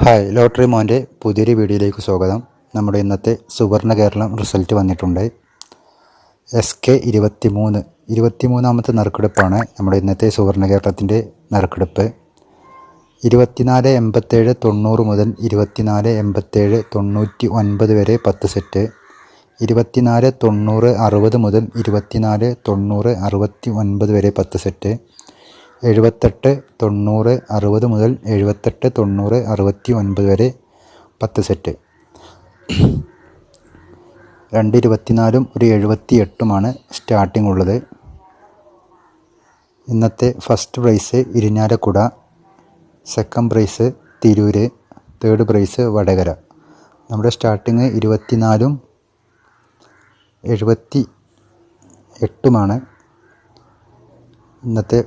Hi lottery മോന്റെ പുതിയൊരു വീഡിയോയിലേക്ക് സ്വാഗതം. നമ്മുടെ ഇന്നത്തെ സുവർണ കേരളം റിസൾട്ട് വന്നിട്ടുണ്ട്. എസ് കെ ഇരുപത്തി മൂന്ന് ഇരുപത്തി മൂന്നാമത്തെ നറുക്കെടുപ്പാണ് നമ്മുടെ ഇന്നത്തെ സുവർണ കേരളത്തിന്റെ നറുക്കെടുപ്പ്. ഇരുപത്തിനാല് എൺപത്തേഴ് തൊണ്ണൂറ് മുതൽ ഇരുപത്തിനാല് എൺപത്തേഴ് തൊണ്ണൂറ്റി ഒൻപത് വരെ പത്ത് സെറ്റ്. ഇരുപത്തിനാല് തൊണ്ണൂറ് അറുപത് മുതൽ ഇരുപത്തിനാല് തൊണ്ണൂറ് അറുപത്തി ഒൻപത് വരെ പത്ത് സെറ്റ്. എഴുപത്തെട്ട് തൊണ്ണൂറ് അറുപത് മുതൽ എഴുപത്തെട്ട് തൊണ്ണൂറ് അറുപത്തി ഒൻപത് വരെ പത്ത് സെറ്റ്. രണ്ട് ഇരുപത്തിനാലും ഒരു എഴുപത്തി എട്ടുമാണ് സ്റ്റാർട്ടിംഗ് ഉള്ളത്. ഇന്നത്തെ first prize Irinjalakuda second prize Tirur third prize Vadakara. നമ്മുടെ സ്റ്റാർട്ടിങ് ഇരുപത്തിനാലും എഴുപത്തി എട്ടുമാണ്. ഇന്നത്തെ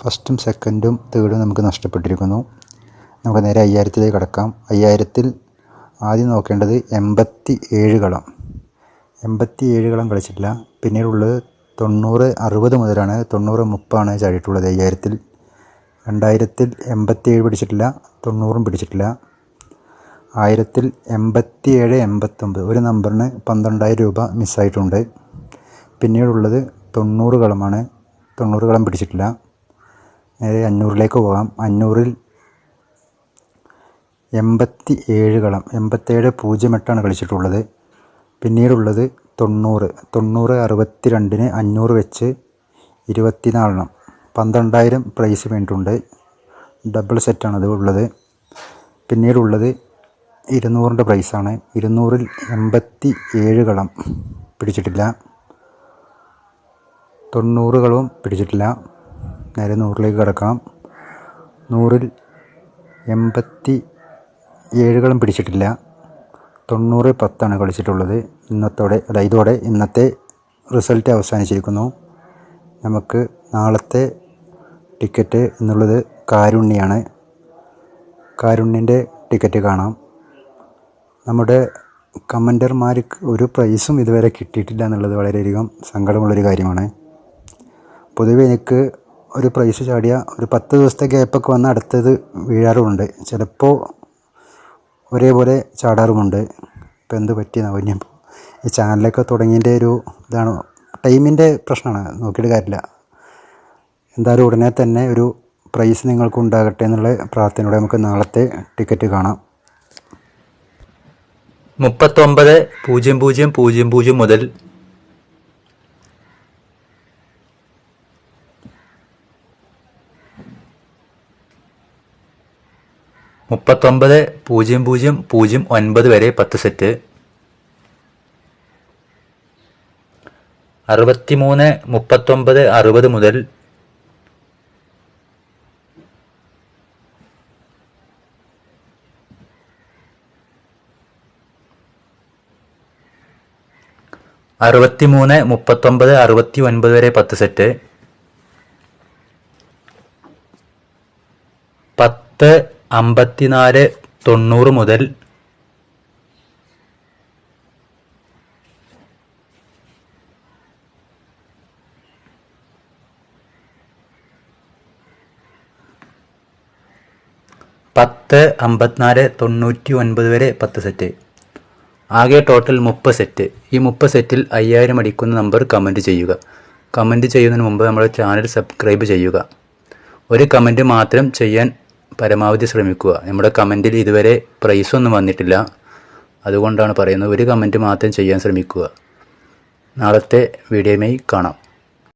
ഫസ്റ്റും സെക്കൻഡും തേർഡും നമുക്ക് നഷ്ടപ്പെട്ടിരിക്കുന്നു. നമുക്ക് നേരെ അയ്യായിരത്തിലേക്ക് കടക്കാം. അയ്യായിരത്തിൽ ആദ്യം നോക്കേണ്ടത് എൺപത്തി ഏഴ് കളം. എൺപത്തി ഏഴ് കളം കളിച്ചിട്ടില്ല. പിന്നീടുള്ളത് തൊണ്ണൂറ് അറുപത് മുതലാണ്. തൊണ്ണൂറ് മുപ്പാണ് ചാടിയിട്ടുള്ളത് അയ്യായിരത്തിൽ. രണ്ടായിരത്തിൽ എൺപത്തി ഏഴ് പിടിച്ചിട്ടില്ല. തൊണ്ണൂറും പിടിച്ചിട്ടില്ല. ആയിരത്തിൽ എൺപത്തി ഏഴ് എൺപത്തൊമ്പത്. ഒരു നമ്പറിന് പന്ത്രണ്ടായിരം രൂപ മിസ്സായിട്ടുണ്ട്. പിന്നീടുള്ളത് തൊണ്ണൂറ് കളമാണ്. തൊണ്ണൂറ് കളം പിടിച്ചിട്ടില്ല. നേരെ അഞ്ഞൂറിലേക്ക് പോകാം. അഞ്ഞൂറിൽ എൺപത്തി ഏഴ് കളം. എൺപത്തേഴ് പൂജ്യം എട്ടാണ് കളിച്ചിട്ടുള്ളത്. പിന്നീടുള്ളത് തൊണ്ണൂറ്. തൊണ്ണൂറ് അറുപത്തി രണ്ടിന് അഞ്ഞൂറ് വെച്ച് ഇരുപത്തിനാലെണ്ണം. പന്ത്രണ്ടായിരം പ്രൈസ് വേണ്ടിയിട്ടുണ്ട് ഡബിൾ സെറ്റാണ് അത് ഉള്ളത്. പിന്നീടുള്ളത് ഇരുന്നൂറിന്റെ പ്രൈസാണ് ഇരുന്നൂറിൽ എൺപത്തി ഏഴ് കളം പിടിച്ചിട്ടില്ല. തൊണ്ണൂറുകളും പിടിച്ചിട്ടില്ല. നേരെ നൂറിലേക്ക് കിടക്കാം. നൂറിൽ എൺപത്തി ഏഴുകളും പിടിച്ചിട്ടില്ല. തൊണ്ണൂറ് പത്താണ് കളിച്ചിട്ടുള്ളത്. ഇന്നത്തോടെ അല്ല ഇതോടെ ഇന്നത്തെ റിസൾട്ട് അവസാനിച്ചിരിക്കുന്നു. നമുക്ക് നാളത്തെ ടിക്കറ്റ് എന്നുള്ളത് കാരുണ്യാണ്. കാരുണ്യന്റെ ടിക്കറ്റ് കാണാം. നമ്മുടെ കമന്റർമാർക്ക് ഒരു പ്രൈസും ഇതുവരെ കിട്ടിയിട്ടില്ല എന്നുള്ളത് വളരെയധികം സങ്കടമുള്ളൊരു കാര്യമാണ്. പൊതുവെ എനിക്ക് ഒരു പ്രൈസ് ചാടിയ ഒരു പത്ത് ദിവസത്തെ ഗ്യാപ്പൊക്കെ വന്ന് അടുത്തത് വീഴാറുമുണ്ട്. ചിലപ്പോൾ ഒരേപോലെ ചാടാറുമുണ്ട്. ഇപ്പോൾ എന്ത് പറ്റിയെന്നാവും ഇനിയിപ്പോൾ ഈ ചാനലൊക്കെ തുടങ്ങിയതിന്റെ ഒരു ഇതാണ്. ടൈമിന്റെ പ്രശ്നമാണ് നോക്കിയിട്ട് കാര്യമില്ല. എന്തായാലും ഉടനെ തന്നെ ഒരു പ്രൈസ് നിങ്ങൾക്ക് ഉണ്ടാകട്ടെ എന്നുള്ള പ്രാർത്ഥനയോടെ നമുക്ക് നാളത്തെ ടിക്കറ്റ് കാണാം. മുപ്പത്തൊമ്പത് പൂജ്യം പൂജ്യം പൂജ്യം പൂജ്യം മുതൽ മുപ്പത്തൊമ്പത് പൂജ്യം പൂജ്യം പൂജ്യം ഒൻപത് വരെ പത്ത് സെറ്റ്. അറുപത്തിമൂന്ന് മുപ്പത്തൊമ്പത് അറുപത് മുതൽ അറുപത്തിമൂന്ന് മുപ്പത്തൊമ്പത് അറുപത്തി ഒൻപത് വരെ പത്ത് സെറ്റ്. പത്ത് അമ്പത്തിനാല് തൊണ്ണൂറ് മുതൽ പത്ത് അമ്പത്തിനാല് തൊണ്ണൂറ്റി ഒൻപത് വരെ പത്ത് സെറ്റ്. ആകെ ടോട്ടൽ മുപ്പത് സെറ്റ്. ഈ മുപ്പത് സെറ്റിൽ അയ്യായിരം അടിക്കുന്ന നമ്പർ കമന്റ് ചെയ്യുക. കമന്റ് ചെയ്യുന്നതിന് മുമ്പ് നമ്മുടെ ചാനൽ സബ്സ്ക്രൈബ് ചെയ്യുക. ഒരു കമന്റ് മാത്രം ചെയ്യാൻ പരമാവധി ശ്രമിക്കുക. നമ്മുടെ കമന്റിൽ ഇതുവരെ പ്രൈസ് ഒന്നും വന്നിട്ടില്ല. അതുകൊണ്ടാണ് പറയുന്നത് ഒരു കമന്റ് മാത്രം ചെയ്യാൻ ശ്രമിക്കുക. നാളത്തെ വീഡിയോയുമായി കാണാം.